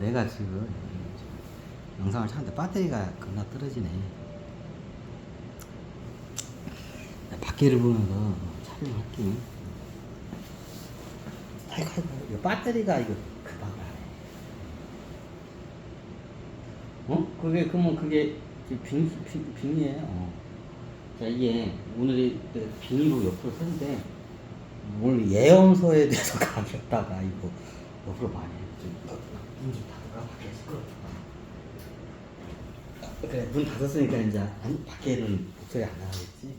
내가 지금 영상을 찾는데 배터리가 겁나 떨어지네. 밖에를 보면서 촬영할게. 아이고, 이거 배터리가 이거 그다가 어? 그게 그러면 그게 빙, 빙, 빙이에요. 어. 자 이게 오늘이 빙의로 옆으로 쓰는데 오늘 예언서에 대해서 가겠다가 이거 옆으로 많이 좀 문좀 닫아라 밖에 시끄럽다. 그래 문 닫았으니까 이제 안, 밖에는 목소리 안 나가겠지.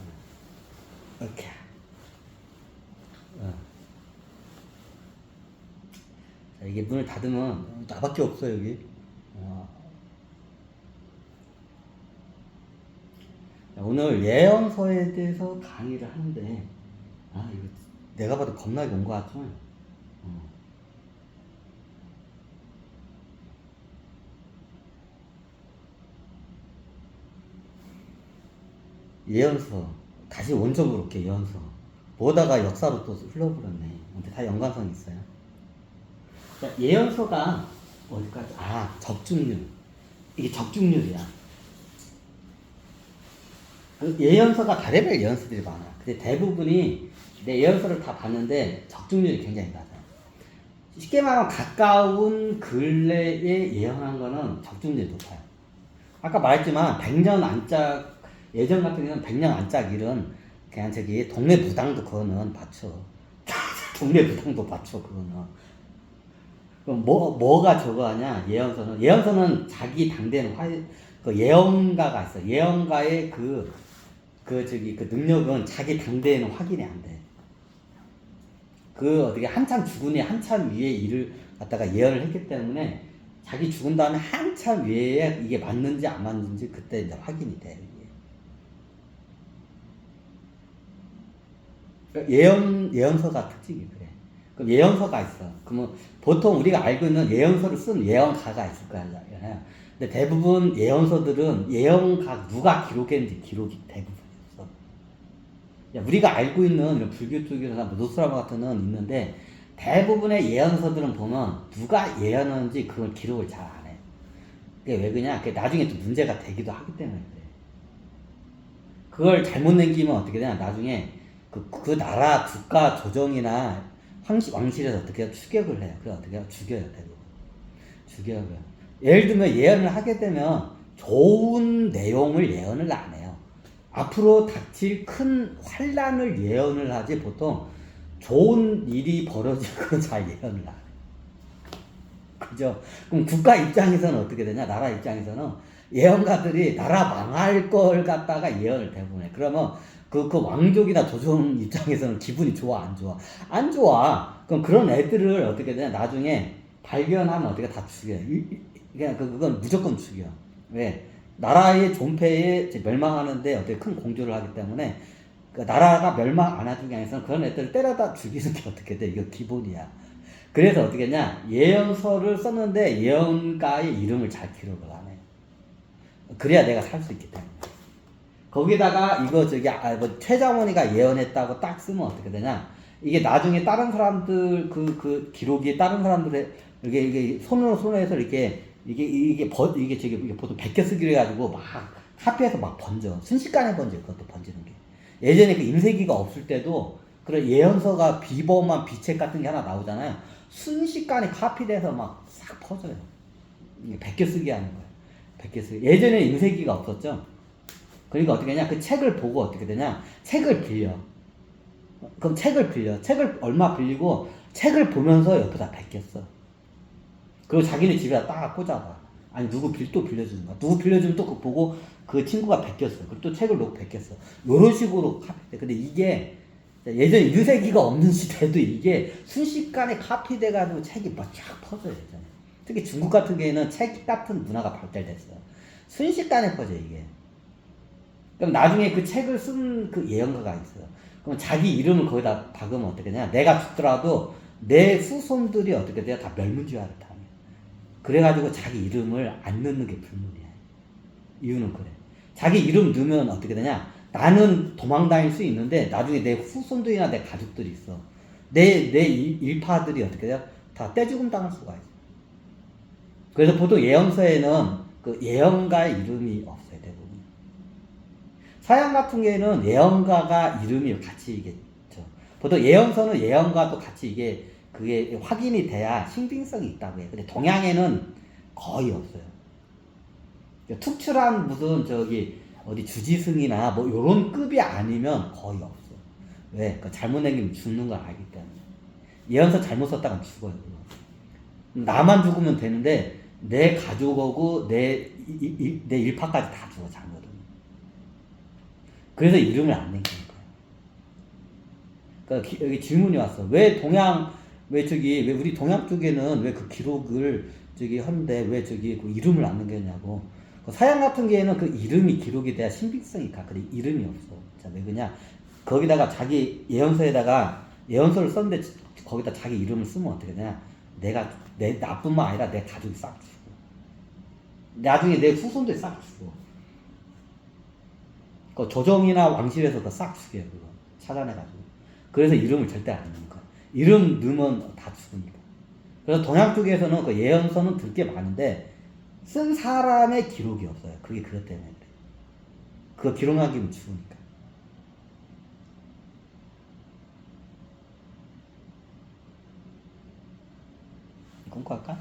어. 이렇게. 어. 자 이게 문을 닫으면 나밖에 없어 여기. 어. 자, 오늘 예언서에 대해서 강의를 하는데 아 이거 내가 봐도 겁나게 온 것? 어. 예언서 다시 원점으로 올게 예언서 보다가 역사로 또 흘러버렸네 근데 다 연관성이 있어요 자, 예언서가 어디까지 아 적중률 이게 적중률이야 그 예언서가 다레벨 예언서들이 많아. 근데 대부분이 내 예언서를 다 봤는데 적중률이 굉장히 낮아. 쉽게 말하면 가까운 근래에 예언한 거는 적중률이 높아요. 아까 말했지만 100년 안짝 예전 같은 경우는 100년 안짝 일은 그냥 저기 동네 무당도 그거는 받쳐. 동네 무당도 받쳐 그거는. 그럼 뭐 뭐가 저거 하냐 예언서는 예언서는 자기 당대는 화, 그 예언가가 있어. 예언가의 그, 그, 저기, 그 능력은 자기 당대에는 확인이 안 돼. 그, 어떻게, 한참 죽은 애 한참 위에 일을 갖다가 예언을 했기 때문에 자기 죽은 다음에 한참 위에 이게 맞는지 안 맞는지 그때 이제 확인이 돼. 이게. 그러니까 예언, 예언서가 특징이 그래. 그럼 예언서가 있어. 그러면 보통 우리가 알고 있는 예언서를 쓴 예언가가 있을 거야. 근데 대부분 예언서들은 예언가 누가 기록했는지 기록이 대부분 없어. 야, 우리가 알고 있는 이런 불교 쪽이나 뭐 노스라마 같은 건 있는데 대부분의 예언서들은 보면 누가 예언하는지 그걸 기록을 잘 안 해. 그게 왜 그냐? 그게 나중에 또 문제가 되기도 하기 때문에 그래. 그걸 잘못 남기면 어떻게 되냐? 나중에 그, 그 나라 국가 조정이나 황시, 왕실에서 어떻게? 추격을 해요. 그래 어떻게 해요? 죽여요, 대부분. 죽여요. 예를 들면 예언을 하게 되면 좋은 내용을 예언을 안 해요. 앞으로 닥칠 큰 환란을 예언을 하지 보통 좋은 일이 벌어질 건 잘 예언을 안 해요. 그죠? 그럼 국가 입장에서는 어떻게 되냐? 나라 입장에서는 예언가들이 나라 망할 걸 갖다가 예언을 대부분 해. 그러면 그, 그 왕족이나 조정 입장에서는 기분이 좋아, 안 좋아? 안 좋아. 그럼 그런 애들을 어떻게 되냐? 나중에 발견하면 어떻게 다 죽여요. 그냥 그, 그건 무조건 죽여. 왜? 나라의 존폐에 멸망하는데 어떻게 큰 공조를 하기 때문에 그 나라가 멸망 안 하기 위해서는 그런 애들을 때려다 죽이는 게 어떻게 돼? 이거 기본이야. 그래서 어떻게 했냐? 예언서를 썼는데 예언가의 이름을 잘 기록을 안 해. 그래야 내가 살 수 있기 때문에. 거기다가 이거 저기 아, 뭐 최장원이가 예언했다고 딱 쓰면 어떻게 되냐? 이게 나중에 다른 사람들 그그 기록이 다른 사람들의 이게 이게 손으로 손에서 이렇게 이게 이게 번 이게 저기 이게 보통 베껴 쓰기로 해가지고 막 카피해서 막 번져. 순식간에 번져 그것도 번지는 게. 예전에 그 임세기가 없을 때도 그런 예언서가 비범한 비책 같은 게 하나 나오잖아요. 순식간에 카피돼서 막 싹 퍼져요. 이게 베껴 쓰기 하는 거예요. 베껴 쓰기 예전에 임세기가 없었죠 그러니까 어떻게 하냐 그 책을 보고 어떻게 되냐 책을 빌려 그럼 책을 빌려 책을 얼마 빌리고 책을 보면서 옆에다 베꼈어 그리고 자기네 집에다 딱 꽂아봐. 아니 누구 빌 또 빌려주는 거야. 누구 빌려주면 또 그거 보고 그 친구가 베꼈어. 그리고 또 책을 놓고 베꼈어. 요런 식으로 카피돼. 근데 이게 예전에 유세기가 없는 시대도 이게 순식간에 카피돼가지고 책이 막 쫙 퍼져요. 예전에. 특히 중국 같은 경우에는 책 같은 문화가 발달됐어. 순식간에 퍼져 이게. 그럼 나중에 그 책을 쓴 그 예언가가 있어요. 그럼 자기 이름을 거기다 박으면 어떻게 되냐? 내가 죽더라도 내 후손들이 어떻게 돼요? 다 멸문지화를 타. 그래가지고 자기 이름을 안 넣는 게 불문이야. 이유는 그래. 자기 이름 넣으면 어떻게 되냐? 나는 도망 다닐 수 있는데 나중에 내 후손들이나 내 가족들이 있어. 내, 내 일파들이 어떻게 돼요? 다 떼죽음 당할 수가 있어. 그래서 보통 예언서에는 그 예언가의 이름이 없어요 대부분. 서양 같은 경우에는 예언가가 이름이 같이 이겠죠. 보통 예언서는 예언가도 같이 이게 그게 확인이 돼야 신빙성이 있다고 해요. 근데 동양에는 거의 없어요. 특출한 무슨 저기 어디 주지승이나 뭐 요런 급이 아니면 거의 없어. 왜? 그 잘못 남기면 죽는 걸 알기 때문에. 예언서 잘못 썼다가 죽어요. 나만 죽으면 되는데 내 가족하고 내, 이- 이- 이- 내 일파까지 다 죽어 잘못은. 그래서 이름을 안 남기는 거예요. 그러니까 기- 여기 질문이 왔어. 왜 동양 왜 저기 왜 우리 동양 쪽에는 왜 그 기록을 저기 하는데 왜 저기 그 이름을 안 남겼냐고. 그 서양 같은 경우에는 그 이름이 기록이 돼야 신빙성이 가. 근데 이름이 없어. 자, 왜 그냐? 거기다가 자기 예언서에다가 예언서를 썼는데 거기다 자기 이름을 쓰면 어떻게 되냐? 내가 내 나뿐만 아니라 내 가족이 싹 죽어. 나중에 내 후손들이 싹 죽어. 그 조정이나 왕실에서 그거 싹 죽여요 그거 찾아내가지고. 그래서 이름을 절대 안 넣는 거야. 이름 넣으면 다 죽으니까. 그래서 동양 쪽에서는 그 예언서는 들 게 많은데 쓴 사람의 기록이 없어요. 그게 그것 때문에. 그거 기록 남기면 죽으니까. 끊고 할까?